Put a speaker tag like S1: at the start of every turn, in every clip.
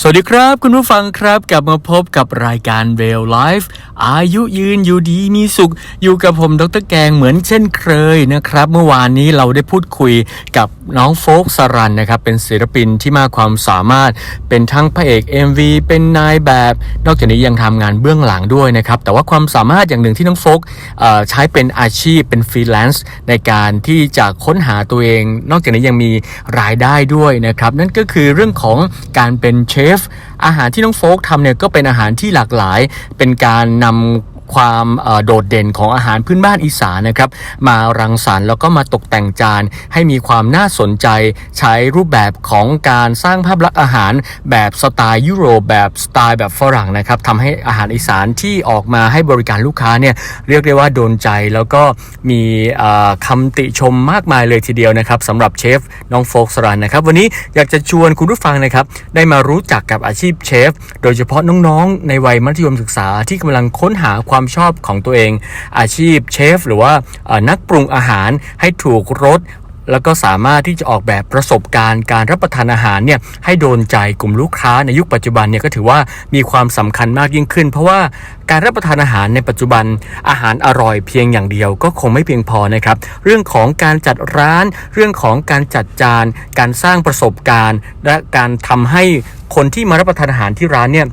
S1: สวัสดีครับ คุณผู้ฟังครับกลับมาพบกับรายการเวลไลฟ์อายุยืนอยู่ดีมีสุข อยู่กับผมดรแกงเหมือนเช่นเคยนะครับ เมื่อวานนี้เราได้พูดคุยกับน้องโฟกสรันนะครับ เป็นศิลปินที่มากความสามารถเป็นทั้งพระเอก MV เป็นนายแบบ นอกจากนี้ยังทำงานเบื้องหลังด้วยนะครับ แต่ว่าความสามารถอย่างหนึ่งที่น้องโฟกใช้เป็นอาชีพเป็นฟรีแลนซ์ในการที่จะค้นหาตัวเอง นอกจากนี้ยังมีรายได้ด้วยนะครับนั่นก็คือเรื่องของการเป็นเชฟอาหารที่น้องโฟกทำเนี่ยก็เป็นอาหารที่หลากหลาย เป็นการนำ ความโดดเด่นของอาหารพื้นบ้านอีสานนะครับ มารังสรรค์แล้วก็มาตกแต่งจานให้มีความน่าสนใจ ใช้รูปแบบของการสร้างภาพลักษณ์อาหารแบบสไตล์ยุโรปแบบสไตล์แบบฝรั่งนะครับทำให้อาหารอีสานที่ออกมาให้บริการลูกค้าเนี่ยเรียกได้ว่าโดนใจแล้วก็มีเอ่อคำติชมมากมายเลยทีเดียวนะครับสำหรับเชฟน้องโฟกสรันนะครับ วันนี้อยากจะชวนคุณผู้ฟังนะครับ ได้มารู้จักกับอาชีพเชฟ โดยเฉพาะน้องๆ ในวัยมัธยมศึกษาที่กำลังค้นหาความความชอบของตัวเอง อาชีพเชฟ หรือว่านักปรุงอาหารให้ถูกรสแล้วก็สามารถที่จะออกแบบประสบการณ์การรับประทานอาหารเนี่ยให้โดนใจกลุ่มลูกค้าในยุคปัจจุบันเนี่ยก็ถือว่ามีความสำคัญมากยิ่งขึ้น เพราะว่าการรับประทานอาหารในปัจจุบันอาหารอร่อยเพียงอย่างเดียวก็คงไม่เพียงพอนะครับ เรื่องของการจัดร้าน เรื่องของการจัดจาน การสร้างประสบการณ์ และการทำให้คนที่มารับประทานอาหารที่ร้านเนี่ย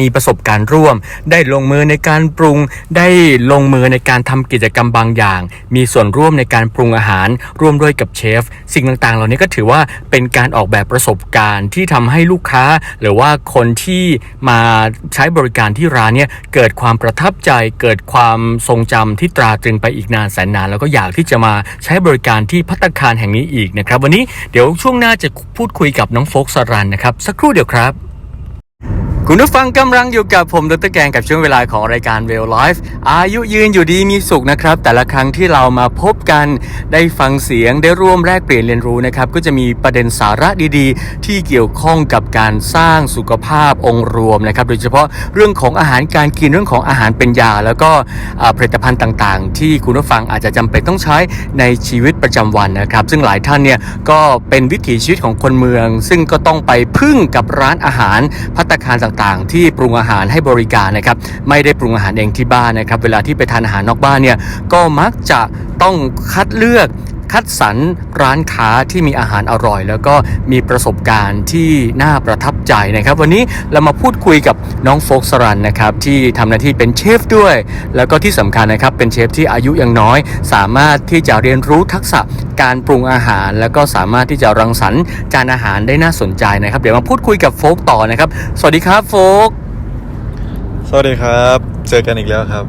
S1: มีประสบการณ์ร่วม ได้ลงมือในการปรุง ได้ลงมือในการทำกิจกรรมบางอย่าง มีส่วนร่วมในการปรุงอาหาร ร่วมด้วยกับเชฟ สิ่งต่างๆ เหล่านี้ก็ถือว่าเป็นการออกแบบประสบการณ์ที่ทำให้ลูกค้า หรือว่าคนที่มาใช้บริการที่ร้านเนี่ยเกิดความประทับใจ เกิดความทรงจำที่ตราตรึงไปอีกนานแสนนาน แล้วก็อยากที่จะมาใช้บริการที่พัตตาคารแห่งนี้อีกนะครับ วันนี้เดี๋ยวช่วงหน้าจะพูดคุยกับน้องโฟกสรันนะครับ สักครู่เดียวครับ คุณผู้ฟังกำลังอยู่กับผมดรแกงกับช่วงเวลาของรายการ w e l l Life อายุยืนอยู่ดีมีสุขนะครับ แต่ละครั้งที่เรามาพบกันได้ฟังเสียงได้ร่วมแลกเปลี่ยนเรียนรู้นะครับ ก็จะมีประเด็นสาระดีๆ ที่เกี่ยวข้องกับการสร้างสุขภาพองค์รวมนะครับ โดยเฉพาะเรื่องของอาหารการกินเรื่องของอาหารเป็นยา แล้วก็อ่าผลิตภัณฑ์ต่างๆ ที่คุณผู้ฟังอาจจะจำเป็นต้องใช้ในชีวิตประจำวันนะครับ ซึ่งหลายท่านเนี่ยก็เป็นวิถีชีวิตของคนเมือง ซึ่งก็ต้องไปพึ่งกับร้านอาหารพัตตาคารต่างๆ ที่ปรุงอาหารให้บริการนะครับไม่ได้ปรุงอาหารเองที่บ้านนะครับเวลาที่ไปทานอาหารนอกบ้านเนี่ยก็มักจะต้องคัดเลือก คัดสรรร้านค้าที่มีอาหารอร่อย แล้วก็มีประสบการณ์ที่น่าประทับใจนะครับ วันนี้เรามาพูดคุยกับน้องโฟกสรันนะครับที่ทำหน้าที่เป็นเชฟด้วย แล้วก็ที่สำคัญนะครับเป็นเชฟที่อายุยังน้อย สามารถที่จะเรียนรู้ทักษะการปรุงอาหาร แล้วก็สามารถที่จะรังสรรค์จานอาหารได้น่าสนใจนะครับ เดี๋ยวมาพูดคุยกับโฟกต่อนะครับ สวัสดีครับโฟก
S2: สวัสดีครับ เจอกันอีกแล้วครับ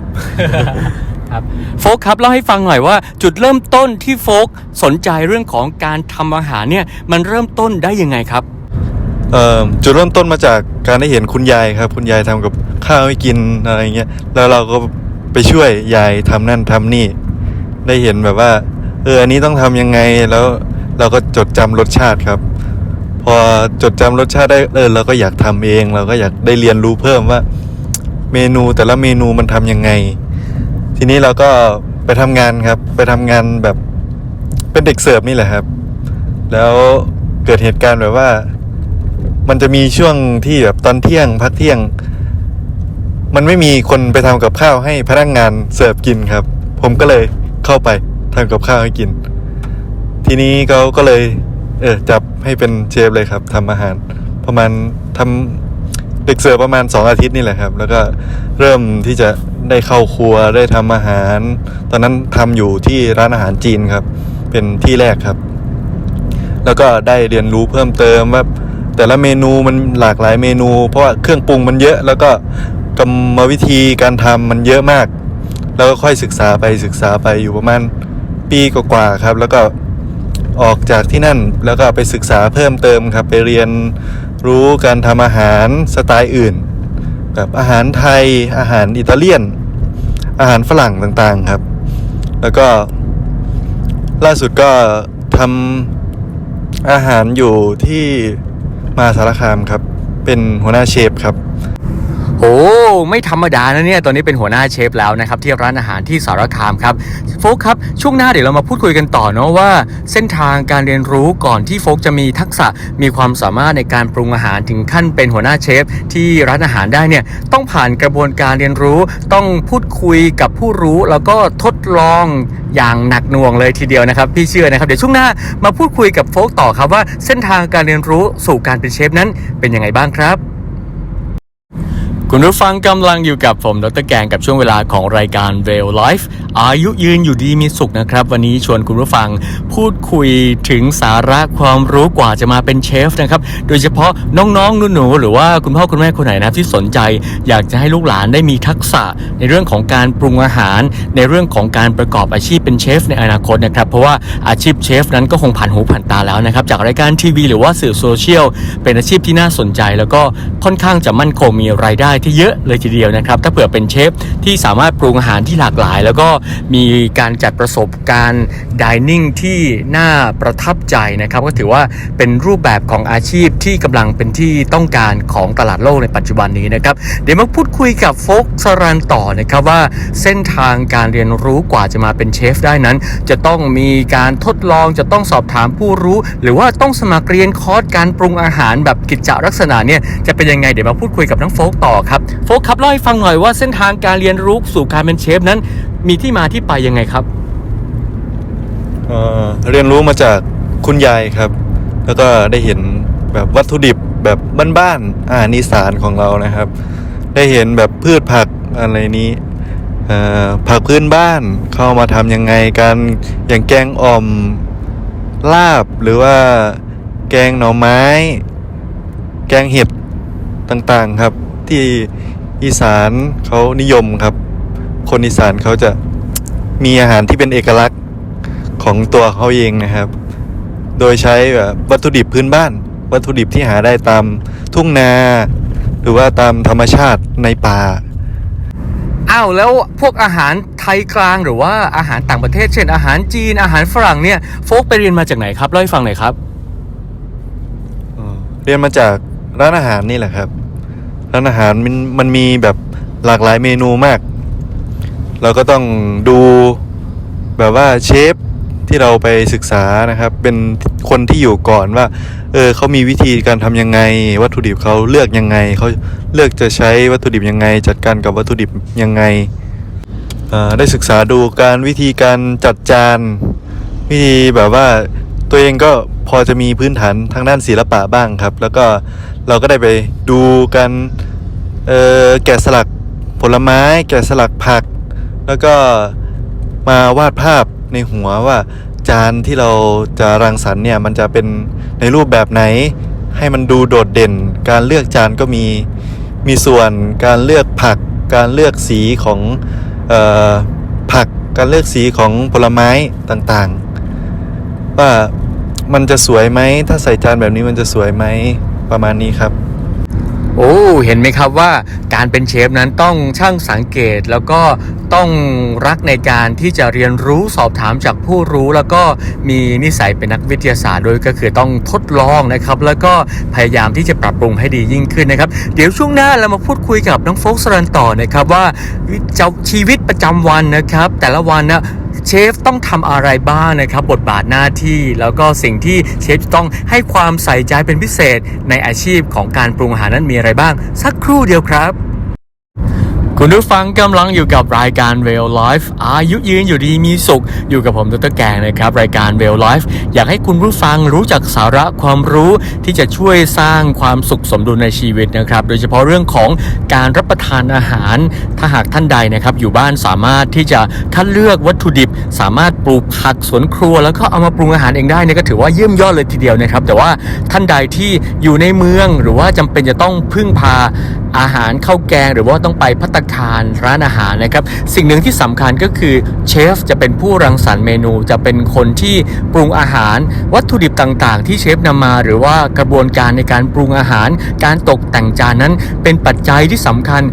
S1: ครับโฟกครับเล่าให้ฟังหน่อยว่า จุดเริ่มต้นที่โฟกสนใจเรื่องของการทำอาหารเนี่ยมันเริ่มต้นได้ยังไงครับ
S2: เอ่อจุดเริ่มต้นมาจากการได้เห็นคุณยายครับ คุณยายทำกับข้าวให้กินอะไรเงี้ยแล้วเราก็ไปช่วยยายทำนั่นทำนี่ ได้เห็นแบบว่า เอออันนี้ต้องทำยังไงแล้วเราก็จดจำรสชาติครับ พอจดจำรสชาติได้เออเราก็อยากทำเอง เราก็อยากได้เรียนรู้เพิ่มว่า เมนูแต่ละเมนูมันทำยังไง ทีนี้เราก็ไปทำงานครับ ไปทำงานแบบเป็นเด็กเสิร์ฟนี่แหละครับ แล้วเกิดเหตุการณ์แบบว่า มันจะมีช่วงที่แบบตอนเที่ยงพักเที่ยง มันไม่มีคนไปทำกับข้าวให้พนักงานเสิร์ฟกินครับ ผมก็เลยเข้าไปทำกับข้าวให้กิน ทีนี้เขาก็เลย เออจับให้เป็นเชฟเลยครับทำอาหาร ประมาณทำเด็กเสิร์ฟประมาณสองอาทิตย์นี่แหละครับ แล้วก็เริ่มที่จะ ได้เข้าครัวได้ทำอาหาร ตอนนั้นทำอยู่ที่ร้านอาหารจีนครับ เป็นที่แรกครับ แล้วก็ได้เรียนรู้เพิ่มเติมว่าแต่ละเมนูมันหลากหลายเมนู เพราะว่าเครื่องปรุงมันเยอะ แล้วก็กรรมวิธีการทำมันเยอะมาก แล้วก็ค่อยศึกษาไปศึกษาไปอยู่ประมาณปีกว่าๆครับ แล้วก็ออกจากที่นั่นแล้วก็ไปศึกษาเพิ่มเติมครับ ไปเรียนรู้การทำอาหารสไตล์อื่น แบบอาหารไทยอาหารอิตาเลียน อาหารฝรั่งต่างๆครับ แล้วก็ล่าสุดก็ทำอาหารอยู่ที่มาสารคามครับ เป็นหัวหน้าเชฟครับ
S1: ไม่ธรรมดานะเนี่ย ตอนนี้เป็นหัวหน้าเชฟแล้วนะครับ ที่ร้านอาหารที่สารคามครับ โฟกครับ ช่วงหน้าเดี๋ยวเรามาพูดคุยกันต่อเนาะว่า เส้นทางการเรียนรู้ก่อนที่โฟกจะมีทักษะมีความสามารถในการปรุงอาหารถึงขั้นเป็นหัวหน้าเชฟ ที่ร้านอาหารได้เนี่ยต้องผ่านกระบวนการเรียนรู้ ต้องพูดคุยกับผู้รู้แล้วก็ทดลองอย่างหนักหน่วงเลยทีเดียวนะครับ พี่เชื่อนะครับ เดี๋ยวช่วงหน้ามาพูดคุยกับโฟกต่อครับว่าเส้นทางการเรียนรู้สู่การเป็นเชฟนั้นเป็นยังไงบ้างครับ คุณผู้ฟังกำลังอยู่กับผมดรแกงกับช่วงเวลาของรายการ v e l Life อายุยืนอยู่ดีมีสุขนะครับ วันนี้ชวนคุณผู้ฟังพูดคุยถึงสาระความรู้กว่าจะมาเป็นเชฟนะครับ โดยเฉพาะน้องๆหนูๆหรือว่าคุณพ่อคุณแม่คนไหนนะครับที่สนใจ อยากจะให้ลูกหลานได้มีทักษะในเรื่องของการปรุงอาหาร ในเรื่องของการประกอบอาชีพเป็นเชฟในอนาคตนะครับเพราะว่าอาชีพเชฟนั้นก็คงผ่านหูผ่านตาแล้วนะครับจากรายการทีวีหรือว่าสื่อโซเชียลเป็นอาชีพที่น่าสนใจ แล้วก็ค่อนข้างจะมั่นคงมีรายได้ที่เยอะเลยทีเดียวนะครับ ถ้าเผื่อเป็นเชฟที่สามารถปรุงอาหารที่หลากหลาย แล้วก็มีการจัดประสบการณ์ดิเนิ่งที่น่าประทับใจนะครับ ก็ถือว่าเป็นรูปแบบของอาชีพที่กำลังเป็นที่ต้องการของตลาดโลกในปัจจุบันนี้นะครับ เดี๋ยวมาพูดคุยกับโฟกสรันต่อนะครับว่าเส้นทางการเรียนรู้กว่าจะมาเป็นเชฟได้นั้น จะต้องมีการทดลองจะต้องสอบถามผู้รู้ หรือว่าต้องสมัครเรียนคอร์สการปรุงอาหารแบบกิจจลักษณะเนี่ยจะเป็นยังไงเดี๋ยวมาพูดคุยกับน้องโฟกต่อครับโฟกครับเล่าให้ฟังหน่อยว่าเส้นทางการเรียนรู้สู่การเป็นเชฟนั้น มีที่มาที่ไปยังไงครับ
S2: เอ่อเรียนรู้มาจากคุณยายครับ แล้วก็ได้เห็นแบบวัตถุดิบแบบบ้านๆอาหารอีสานของเรานะครับ ได้เห็นแบบพืชผักอะไรนี้ผักพื้นบ้านเข้ามาทำยังไงกันอย่างแกงอ่อมลาบหรือว่าแกงหน่อไม้ แกงเห็ดต่างๆครับ ที่อีสานเขานิยมครับ คนอีสานเขาจะมีอาหารที่เป็นเอกลักษณ์ของตัวเขาเองนะครับ โดยใช้แบบวัตถุดิบพื้นบ้าน วัตถุดิบที่หาได้ตามทุ่งนา หรือว่าตามธรรมชาติในป่า
S1: อ้าวแล้วพวกอาหารไทยกลางหรือว่าอาหารต่างประเทศ เช่นอาหารจีนอาหารฝรั่งเนี่ยโฟกไปเรียนมาจากไหนครับเล่าให้ฟังหน่อยครับ
S2: เรียนมาจากร้านอาหารนี่แหละครับ ร้านอาหารมันมันมีแบบหลากหลายเมนูมาก เราก็ต้องดูแบบว่าเชฟที่เราไปศึกษานะครับ เป็นคนที่อยู่ก่อนว่า เออเขามีวิธีการทำยังไง วัตถุดิบเขาเลือกยังไงเขาเลือกจะใช้วัตถุดิบยังไง จัดการกับวัตถุดิบยังไงได้ศึกษาดูการวิธีการจัดจานวิธีแบบว่าตัวเองก็พอจะมีพื้นฐานทางด้านศิลปะบ้างครับ แล้วก็ เราก็ได้ไปดูกันแกะสลักผลไม้ แกะสลักผัก แล้วก็มาวาดภาพในหัวว่าจานที่เราจะรังสรรค์เนี่ยมันจะเป็นในรูปแบบไหน ให้มันดูโดดเด่น การเลือกจานก็มีมีส่วนการเลือกผัก การเลือกสีของออผัก การเลือกสีของผลไม้ต่างๆ ว่ามันจะสวยไหมถ้าใส่จานแบบนี้มันจะสวยไหม ประมาณนี้ครับ
S1: โอ้ เห็นไหมครับว่าการเป็นเชฟนั้นต้องช่างสังเกตแล้วก็ต้องรักในการที่จะเรียนรู้สอบถามจากผู้รู้ แล้วก็มีนิสัยเป็นนักวิทยาศาสตร์ด้วยก็คือต้องทดลองนะครับ แล้วก็พยายามที่จะปรับปรุงให้ดียิ่งขึ้นนะครับ เดี๋ยวช่วงหน้าเรามาพูดคุยกับน้องโฟกสรันต่อนะครับว่าเจ้าชีวิตประจำวันนะครับ แต่ละวันนะเชฟต้องทำอะไรบ้างนะครับ บทบาทหน้าที่ แล้วก็สิ่งที่เชฟต้องให้ความใส่ใจเป็นพิเศษในอาชีพของการปรุงอาหารนั้นมีอะไรบ้าง สักครู่เดียวครับ คุณผู้ฟังกำลังอยู่กับรายการ w e l Life อายุยืนอยู่ดีมีสุข อยู่กับผมดรแกงนะครับ รายการ w e l Life อยากให้คุณผู้ฟังรู้จักสาระความรู้ที่จะช่วยสร้างความสุขสมดุลในชีวิตนะครับ โดยเฉพาะเรื่องของการรับประทานอาหาร ถ้าหากท่านใดนะครับ อยู่บ้านสามารถที่จะคัดเลือกวัตถุดิบ สามารถปลูกผักสวนครัว แล้วก็เอามาปรุงอาหารเองได้เนี่ยก็ถือว่าเยี่ยมยอดเลยทีเดียวนะครับ แต่ว่าท่านใดที่อยู่ในเมืองหรือว่าจำเป็นจะต้องพึ่งพา อาหารข้าวแกง หรือว่าต้องไปพัตตาคารร้านอาหารนะครับ สิ่งหนึ่งที่สำคัญก็คือเชฟจะเป็นผู้รังสรรค์เมนูจะเป็นคนที่ปรุงอาหาร วัตถุดิบต่างๆ ที่เชฟนำมา หรือว่ากระบวนการในการปรุงอาหาร การตกแต่งจานนั้น เป็นปัจจัยที่สำคัญ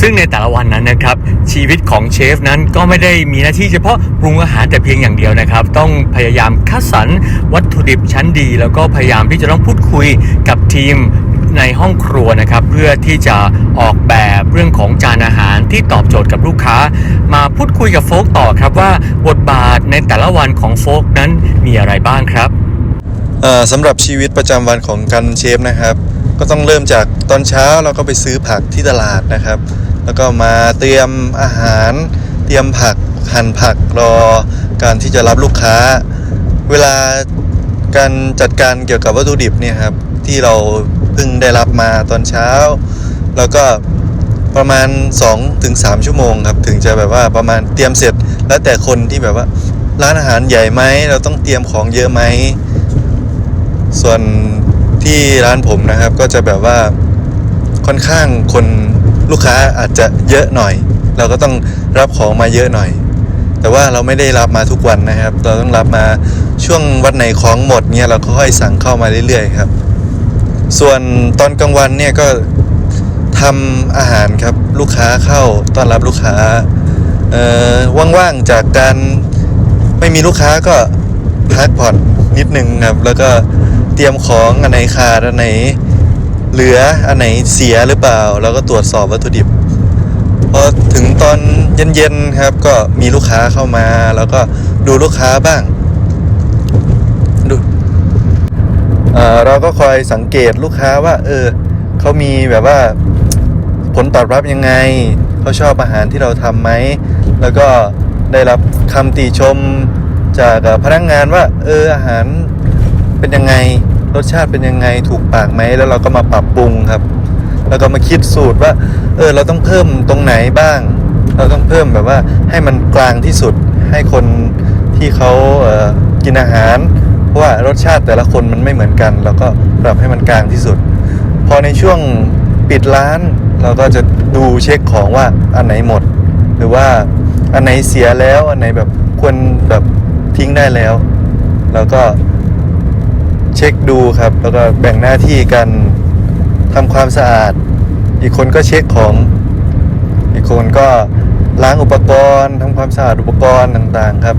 S1: ซึ่งในแต่ละวันนั้นนะครับ ชีวิตของเชฟนั้นก็ไม่ได้มีหน้าที่เฉพาะปรุงอาหารแต่เพียงอย่างเดียวนะครับ ต้องพยายามคัดสรรวัตถุดิบชั้นดี แล้วก็พยายามที่จะต้องพูดคุยกับทีม ในห้องครัวนะครับ เพื่อที่จะออกแบบเรื่องของจานอาหารที่ตอบโจทย์กับลูกค้า มาพูดคุยกับโฟกต่อครับว่าบทบาทในแต่ละวันของโฟกนั้นมีอะไรบ้างครับ
S2: สำหรับชีวิตประจำวันของการเป็นเชฟนะครับ ก็ต้องเริ่มจากตอนเช้าเราก็ไปซื้อผักที่ตลาดนะครับ แล้วก็มาเตรียมอาหาร เตรียมผักหั่นผักรอการที่จะรับลูกค้า เวลาการจัดการเกี่ยวกับวัตถุดิบเนี่ยครับ ที่เราเพิ่งได้รับมาตอนเช้า แล้วก็ประมาณ 2-3ชั่วโมงครับ ถึงจะแบบว่าประมาณเตรียมเสร็จ แล้วแต่คนที่แบบว่า ร้านอาหารใหญ่ไหมเราต้องเตรียมของเยอะไหม ส่วนที่ร้านผมนะครับ ก็จะแบบว่าค่อนข้างคนลูกค้าอาจจะเยอะหน่อย เราก็ต้องรับของมาเยอะหน่อย แต่ว่าเราไม่ได้รับมาทุกวันนะครับ เราต้องรับมาช่วงวันไหนของหมดเนี่ยเราก็ค่อยสั่งเข้ามาเรื่อยๆครับ ส่วนตอนกลางวันเนี่ยก็ทำอาหารครับลูกค้าเข้าต้อนรับลูกค้าเอ่อว่างๆจากการไม่มีลูกค้าก็พักผ่อนนิดนึงครับ แล้วก็เตรียมของอันไหนขาดอันไหนเหลืออันไหนเสียหรือเปล่าเราก็ตรวจสอบวัตถุดิบพอถึงตอนเย็นๆครับก็มีลูกค้าเข้ามา แล้วก็ดูลูกค้าบ้างดู เราก็คอยสังเกตลูกค้าว่า เออเขามีแบบว่าผลตอบรับยังไงเขาชอบอาหารที่เราทำไหม แล้วก็ได้รับคำติชมจากพนักงานว่า เอออาหารเป็นยังไงรสชาติเป็นยังไงถูกปากไหมแล้วเราก็มาปรับปรุงครับ แล้วก็มาคิดสูตรว่า เออเราต้องเพิ่มตรงไหนบ้าง เราต้องเพิ่มแบบว่าให้มันกลางที่สุดให้คนที่เขาเออกินอาหาร เพราะว่ารสชาติแต่ละคนมันไม่เหมือนกัน เราก็ปรับให้มันกลางที่สุด พอในช่วงปิดร้าน เราก็จะดูเช็คของว่าอันไหนหมด หรือว่าอันไหนเสียแล้วอันไหนแบบควรแบบทิ้งได้แล้วแล้วก็เช็คดูครับ แล้วก็แบ่งหน้าที่กันทำความสะอาด อีกคนก็เช็คของ อีกคนก็ล้างอุปกรณ์ทำความสะอาดอุปกรณ์ต่างๆครับ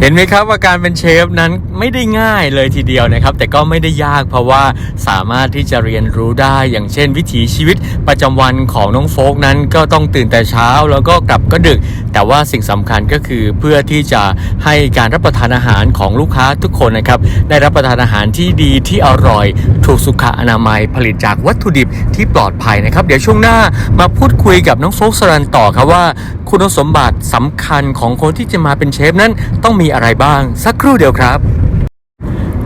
S1: เห็นไหมครับว่าการเป็นเชฟนั้นไม่ได้ง่ายเลยทีเดียวนะครับ แต่ก็ไม่ได้ยากเพราะว่าสามารถที่จะเรียนรู้ได้อย่างเช่น วิถีชีวิตประจำวันของน้องโฟกนั้นก็ต้องตื่นแต่เช้าแล้วก็กลับก็ดึก แต่ว่าสิ่งสำคัญก็คือเพื่อที่จะให้การรับประทานอาหารของลูกค้าทุกคนนะครับได้รับประทานอาหารที่ดีที่อร่อย ถูกสุขอนามัยผลิตจากวัตถุดิบที่ปลอดภัยนะครับ เดี๋ยวช่วงหน้ามาพูดคุยกับน้องโฟกสรันต่อครับว่า คุณสมบัติสำคัญของคนที่จะมาเป็นเชฟนั้นต้องมีีอะไรบ้าง สักครู่เดียวครับ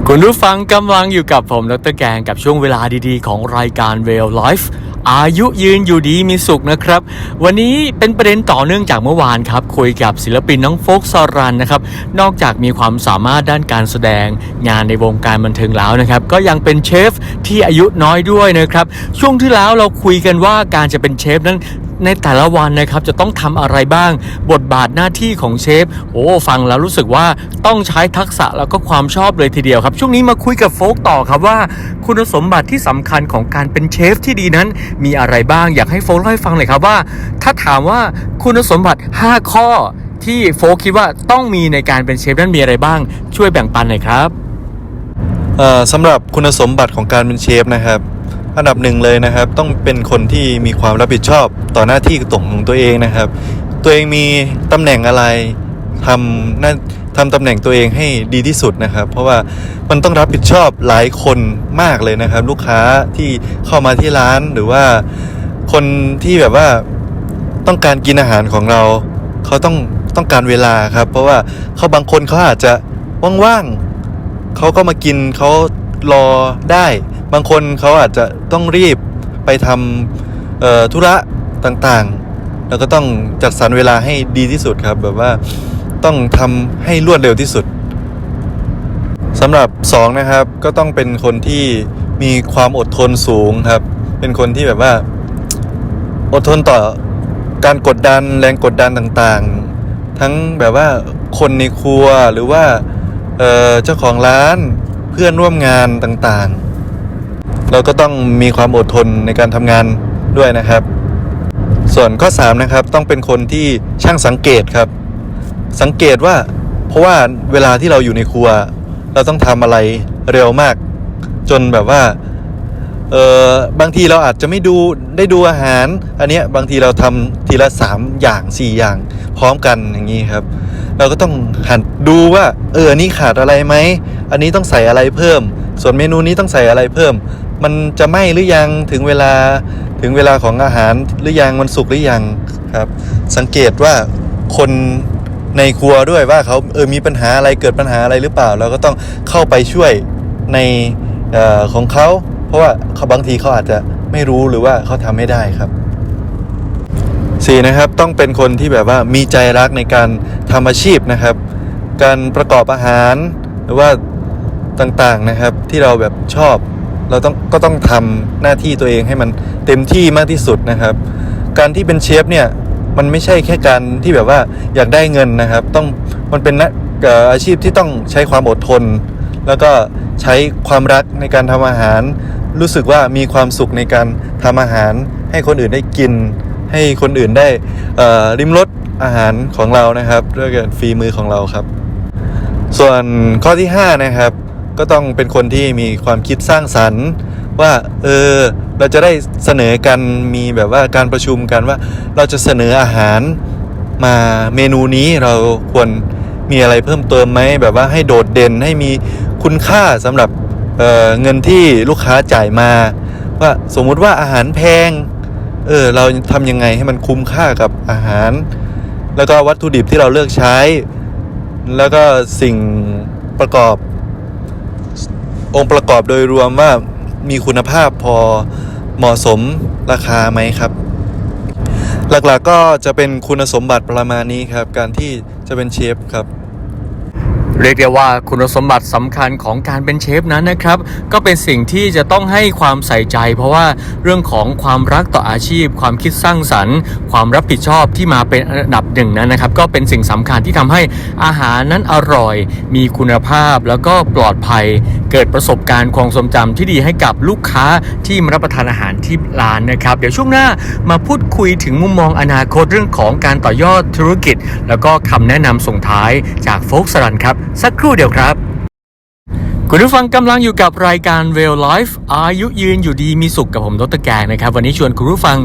S1: คุณผู้ฟังกำลังอยู่กับผมดรแกงกับช่วงเวลาดีๆ ของรายการ w e l l Life อายุยืนอยู่ดีมีสุขนะครับ วันนี้เป็นประเด็นต่อเนื่องจากเมื่อวานครับคุยกับศิลปินน้องโฟกซอรันนะครับนอกจากมีความสามารถด้านการแสดงงานในวงการบันเทิงแล้วนะครับก็ยังเป็นเชฟที่อายุน้อยด้วยนะครับช่วงที่แล้วเราคุยกันว่าการจะเป็นเชฟนั้น ในแต่ละวันนะครับจะต้องทำอะไรบ้าง บทบาทหน้าที่ของเชฟโอ้ฟังแล้วรู้สึกว่าต้องใช้ทักษะแล้วก็ความชอบเลยทีเดียวครับ ช่วงนี้มาคุยกับโฟกต่อครับว่า คุณสมบัติที่สำคัญของการเป็นเชฟที่ดีนั้น มีอะไรบ้างอยากให้โฟกเล่าให้ฟังเลยครับว่า ถ้าถามว่าคุณสมบัติ 5 ข้อที่โฟกคิดว่าต้องมีในการเป็นเชฟนั้นมีอะไรบ้าง ช่วยแบ่งปันหน่อยครับ
S2: เอ่อสำหรับคุณสมบัติของการเป็นเชฟนะครับ อันดับหนึ่งเลยนะครับ ต้องเป็นคนที่มีความรับผิดชอบต่อหน้าที่ตรงของตัวเองนะครับ ตัวเองมีตำแหน่งอะไรทำหน้าทำตำแหน่งตัวเองให้ดีที่สุดนะครับ เพราะว่ามันต้องรับผิดชอบหลายคนมากเลยนะครับ ลูกค้าที่เข้ามาที่ร้านหรือว่าคนที่แบบว่าต้องการกินอาหารของเราเขาต้องต้องการเวลาครับ เพราะว่าเขาบางคนเขาอาจจะว่างๆเขาก็มากินเขารอได้ บางคนเขาอาจจะต้องรีบไปทำธุระต่างๆ แล้วก็ต้องจัดสรรเวลาให้ดีที่สุดครับ แบบว่าต้องทำให้รวดเร็วที่สุดสำหรับสองนะครับ ก็ต้องเป็นคนที่มีความอดทนสูงครับ เป็นคนที่แบบว่า อดทนต่อการกดดันแรงกดดันต่างๆ ทั้งแบบว่าคนในครัวหรือว่าเอ่อเจ้าของร้านเพื่อนร่วมงานต่างๆ เราก็ต้องมีความอดทนในการทำงานด้วยนะครับ ส่วนข้อ3นะครับต้องเป็นคนที่ช่างสังเกตครับ สังเกตว่าเพราะว่าเวลาที่เราอยู่ในครัว เราต้องทำอะไรเร็วมาก จนแบบว่าเออบางทีเราอาจจะไม่ดูได้ดูอาหาร อันเนี้ยบางทีเราทำทีละสามอย่างสี่อย่าง พร้อมกันอย่างนี้ครับ เราก็ต้องหันดูว่าเอออันนี้ขาดอะไรไหม อันนี้ต้องใส่อะไรเพิ่ม ส่วนเมนูนี้ต้องใส่อะไรเพิ่ม มันจะไหม้หรือยังถึงเวลาถึงเวลาของอาหารหรือยังมันสุกหรือยังครับ สังเกตว่าคนในครัวด้วยว่าเขาเออมีปัญหาอะไรเกิดปัญหาอะไรหรือเปล่า เราก็ต้องเข้าไปช่วยในออของเขา เพราะว่าเขาบางทีเขาอาจจะไม่รู้หรือว่าเขาทำไม่ได้ครับสี่นะครับต้องเป็นคนที่แบบว่ามีใจรักในการทำอาชีพนะครับ การประกอบอาหารหรือว่าต่างๆนะครับที่เราแบบชอบ เราต้องก็ต้องทำหน้าที่ตัวเองให้มันเต็มที่มากที่สุดนะครับ การที่เป็นเชฟเนี่ยมันไม่ใช่แค่การที่แบบว่าอยากได้เงินนะครับ ต้องมันเป็นนะอาชีพที่ต้องใช้ความอดทน แล้วก็ใช้ความรักในการทำอาหาร รู้สึกว่ามีความสุขในการทำอาหาร ให้คนอื่นได้กิน ให้คนอื่นได้ริมรสอาหารของเรานะครับด้วยกันฝีมือของเราครับ ส่วนข้อที่ 5 นะครับ ก็ต้องเป็นคนที่มีความคิดสร้างสรรค์ ว่าเออเราจะได้เสนอกันมีแบบว่าการประชุมกันว่า เราจะเสนออาหารมาเมนูนี้เราควรมีอะไรเพิ่มเติมไหมแบบว่าให้โดดเด่นให้มีคุณค่าสำหรับเอ่อเงินที่ลูกค้าจ่ายมา ว่าสมมุติว่าอาหารแพงเออเราทำยังไงให้มันคุ้มค่ากับอาหาร แล้วก็วัตถุดิบที่เราเลือกใช้ แล้วก็สิ่งประกอบ องค์ประกอบโดยรวมว่ามีคุณภาพพอเหมาะสมราคาไหมครับ หลักๆก็จะเป็นคุณสมบัติประมาณนี้ครับ การที่จะเป็นเชฟครับ
S1: เรียกได้ว่าคุณสมบัติสำคัญของการเป็นเชฟนั้นนะครับ ก็เป็นสิ่งที่จะต้องให้ความใส่ใจ เพราะว่าเรื่องของความรักต่ออาชีพ ความคิดสร้างสรรค์ ความรับผิดชอบที่มาเป็นอันดับหนึ่งนั้นนะครับ ก็เป็นสิ่งสำคัญที่ทำให้อาหารนั้นอร่อย มีคุณภาพแล้วก็ปลอดภัย เกิดประสบการณ์ความทรงจำที่ดีให้กับลูกค้าที่มารับประทานอาหารที่ร้านนะครับ เดี๋ยวช่วงหน้ามาพูดคุยถึงมุมมองอนาคตเรื่องของการต่อยอดธุรกิจ แล้วก็คำแนะนำส่งท้ายจากโฟกสรันครับ สักครู่เดียวครับ คุณผู้ฟังกำลังอยู่กับรายการ w e l l Life อายุยืนอยู่ดีมีสุขกับผมดรแกงนะครับ วันนี้ชวนคุณผู้ฟัง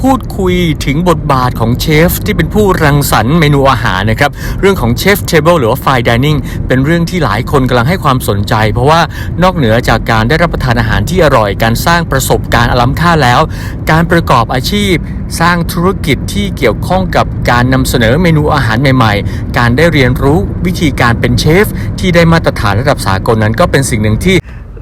S1: พูดคุยถึงบทบาทของเชฟที่เป็นผู้รังสรรค์เมนูอาหารนะครับ เรื่องของเชฟเทเบิลหรือว่า Fine Dining เป็นเรื่องที่หลายคนกำลังให้ความสนใจ เพราะว่านอกเหนือจากการได้รับประทานอาหารที่อร่อย การสร้างประสบการณ์อล้ำค่าแล้ว การประกอบอาชีพ สร้างธุรกิจที่เกี่ยวข้องกับการนำเสนอเมนูอาหารใหม่ ๆ การได้เรียนรู้วิธีการเป็นเชฟที่ได้มาตรฐานระดับสากลนั้นก็เป็นสิ่งหนึ่งที่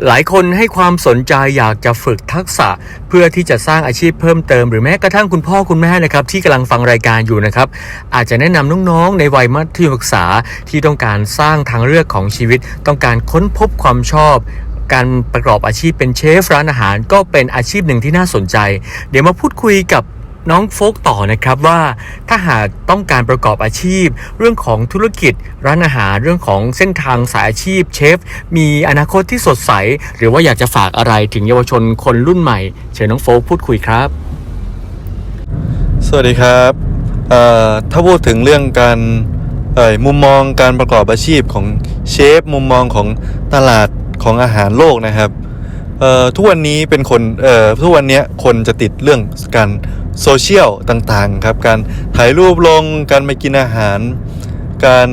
S1: หลายคนให้ความสนใจอยากจะฝึกทักษะ เพื่อที่จะสร้างอาชีพเพิ่มเติม หรือแม้กระทั่งคุณพ่อคุณแม่นะครับที่กำลังฟังรายการอยู่นะครับ อาจจะแนะนำน้องๆ ในวัยมัธยมศึกษาที่ต้องการสร้างทางเลือกของชีวิต ต้องการค้นพบความชอบการประกอบอาชีพเป็นเชฟร้านอาหารก็เป็นอาชีพหนึ่งที่น่าสนใจ เดี๋ยวมาพูดคุยกับ น้องโฟกต่อนะครับว่าถ้าหากต้องการประกอบอาชีพ เรื่องของธุรกิจ ร้านอาหารเรื่องของเส้นทางสายอาชีพเชฟ มีอนาคตที่สดใส หรือว่าอยากจะฝากอะไรถึงเยาวชนคนรุ่นใหม่ เชิญน้องโฟกพูดคุยครับ
S2: สวัสดีครับถ้าพูดถึงเรื่องการมุมมองการประกอบอาชีพของเชฟ มุมมองของตลาดของอาหารโลกนะครับทุกวันนี้เป็นคนทุกวันนี้คนจะติดเรื่องการ โซเชียลต่างๆครับการถ่ายรูปลงการไปกินอาหาร การ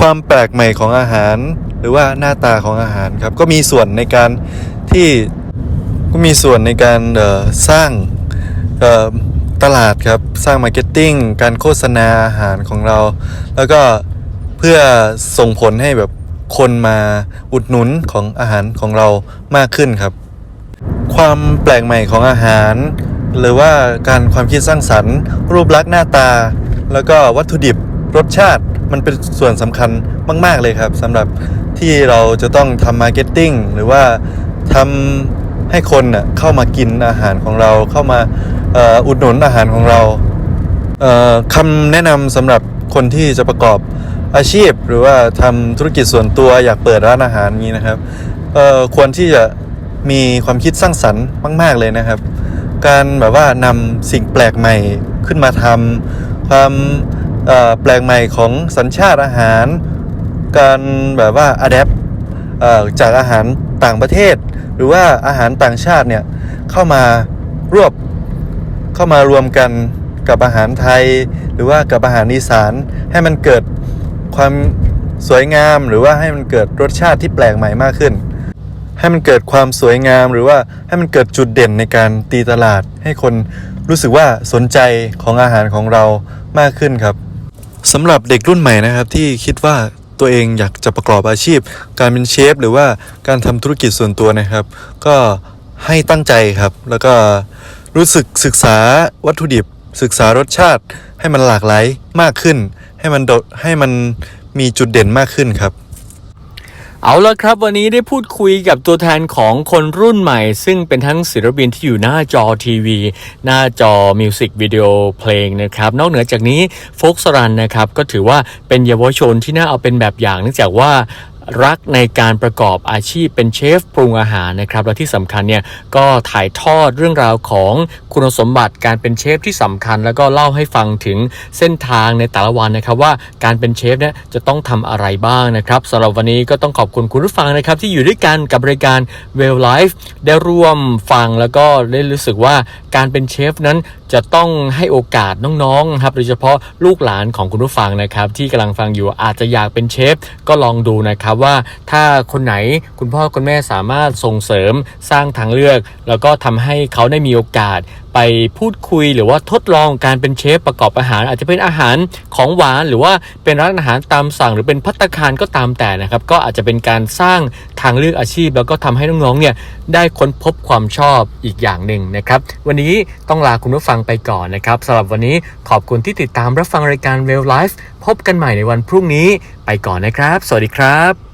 S2: ความแปลกใหม่ของอาหาร หรือว่าหน้าตาของอาหารครับก็มีส่วนในการที่ก็มีส่วนในการสร้างตลาดครับสร้างมาร์เก็ตติ้งการโฆษณาอาหารของเรา แล้วก็เพื่อส่งผลให้แบบคนมาอุดหนุนของอาหารของเรามากขึ้นครับ ความแปลกใหม่ของอาหาร หรือว่าการความคิดสร้างสรรค์ รูปลักษณ์หน้าตา แล้วก็วัตถุดิบรสชาติมันเป็นส่วนสำคัญมาก ๆ เลยครับสำหรับที่เราจะต้องทำมาร์เก็ตติ้งหรือว่าทำให้คนน่ะเข้ามากินอาหารของเราเข้ามาอ,อุดหนุนอาหารของเราเอ่อคำแนะนำสำหรับคนที่จะประกอบอาชีพ หรือว่าทำธุรกิจส่วนตัวอยากเปิดร้านอาหารนี้นะครับควรที่จะมีความคิดสร้างสรรค์มาก ๆ เลยนะครับ การแบบว่านำสิ่งแปลกใหม่ขึ้นมาทำความแปลกใหม่ของสัญชาติอาหาร การแบบว่าอัดแอปจากอาหารต่างประเทศ หรือว่าอาหารต่างชาติเนี่ยเข้ามารวบเข้ามารวมกันกับอาหารไทย หรือว่ากับอาหารอีสานให้มันเกิดความสวยงาม หรือว่าให้มันเกิดรสชาติที่แปลกใหม่มากขึ้น ให้มันเกิดความสวยงามหรือว่าให้มันเกิดจุดเด่นในการตีตลาด ให้คนรู้สึกว่าสนใจของอาหารของเรามากขึ้นครับสำหรับเด็กรุ่นใหม่นะครับที่คิดว่าตัวเองอยากจะประกอบอาชีพ การเป็นเชฟหรือว่าการทำธุรกิจส่วนตัวนะครับ ก็ให้ตั้งใจครับ แล้วก็รู้สึกศึกษาวัตถุดิบ ศึกษารสชาติให้มันหลากหลายมากขึ้น ให้มันโดดให้มันมีจุดเด่นมากขึ้นครับ
S1: เอาละครับวันนี้ได้พูดคุยกับตัวแทนของคนรุ่นใหม่ ซึ่งเป็นทั้งศิลปินที่อยู่หน้าจอทีวี หน้าจอมิวสิกวิดีโอเพลงนะครับนอกเหนือจากนี้โฟกสรันนะครับก็ถือว่าเป็นเยาวชนที่น่าเอาเป็นแบบอย่างเนื่องจากว่า รักในการประกอบอาชีพเป็นเชฟปรุงอาหารนะครับ และที่สำคัญเนี่ยก็ถ่ายทอดเรื่องราวของคุณสมบัติการเป็นเชฟที่สำคัญ แล้วก็เล่าให้ฟังถึงเส้นทางในแต่ละวันนะครับว่าการเป็นเชฟเนี่ยจะต้องทำอะไรบ้างนะครับสำหรับวันนี้ก็ต้องขอบคุณคุณผู้ฟังนะครับที่อยู่ด้วยกันกับรายการ Well Life ได้ร่วมฟังแล้วก็ได้รู้สึกว่าการเป็นเชฟนั้นจะต้องให้โอกาสน้องๆครับโดยเฉพาะลูกหลานของคุณผู้ฟังนะครับที่กำลังฟังอยู่อาจจะอยากเป็นเชฟก็ลองดูนะครับว่าถ้าคนไหนคุณพ่อคุณแม่สามารถส่งเสริมสร้างทางเลือก แล้วก็ทำให้เขาได้มีโอกาสไปพูดคุยหรือว่าทดลองการเป็นเชฟประกอบอาหาร อาจจะเป็นอาหารของหวานหรือว่าเป็นร้านอาหารตามสั่ง หรือเป็นพัตตาคารก็ตามแต่นะครับ ก็อาจจะเป็นการสร้างทางเลือกอาชีพ แล้วก็ทำให้น้องๆเนี่ยได้ค้นพบความชอบอีกอย่างหนึ่งนะครับ วันนี้ต้องลาคุณผู้ฟังไปก่อนนะครับสำหรับวันนี้ขอบคุณที่ติดตามรับฟังรายการ Well Life พบกันใหม่ในวันพรุ่งนี้ไปก่อนนะครับ สวัสดีครับ